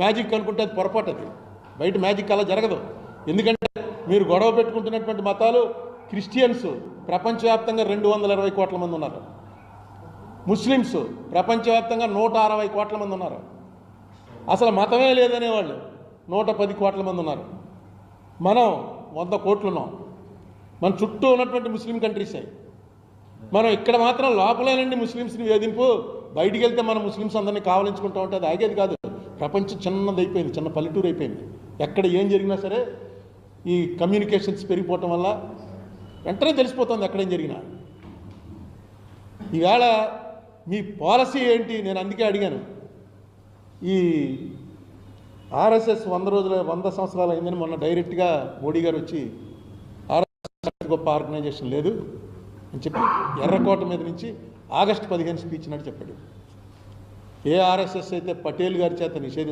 Magic అనుకుంటే అది పొరపాటు అది. బయట మ్యాజిక్ అలా జరగదు. ఎందుకంటే మీరు గొడవ పెట్టుకుంటున్నటువంటి మతాలు క్రిస్టియన్స్ ప్రపంచవ్యాప్తంగా రెండు వందల ఇరవై కోట్ల మంది ఉన్నారు. ముస్లిమ్స్ ప్రపంచవ్యాప్తంగా నూట అరవై కోట్ల మంది ఉన్నారు. అసలు మతమే లేదనేవాళ్ళు నూట పది కోట్ల మంది ఉన్నారు. మనం వంద కోట్లు ఉన్నాం మన చుట్టూ ఉన్నటువంటి ముస్లిం కంట్రీసే. మనం ఇక్కడ మాత్రం లోపలేనండి ముస్లిమ్స్ని వేధింపు. బయటికి వెళ్తే మన ముస్లిమ్స్ అందరినీ కావలించుకుంటా ఉంటే అది ఆగేది కాదు. ప్రపంచం చిన్నది అయిపోయింది చిన్న పల్లెటూరు అయిపోయింది. ఎక్కడ ఏం జరిగినా సరే ఈ కమ్యూనికేషన్స్ పెరిగిపోవటం వల్ల వెంటనే తెలిసిపోతుంది ఎక్కడేం జరిగినా. ఈవేళ మీ పాలసీ ఏంటి నేను అందుకే అడిగాను. ఈ ఆర్ఎస్ఎస్ వంద రోజుల వంద సంవత్సరాలు అయిందని మొన్న డైరెక్ట్గా మోడీ గారు వచ్చి ఆర్ఎస్ఎస్ గొప్ప ఆర్గనైజేషన్ లేదు అని చెప్పి ఎర్రకోట మీద నుంచి ఆగస్టు పదిహేను స్పీచ్ నాడు చెప్పాడు. ఏ ఆర్ఎస్ఎస్ అయితే పటేల్ గారి చేత నిషేధించారు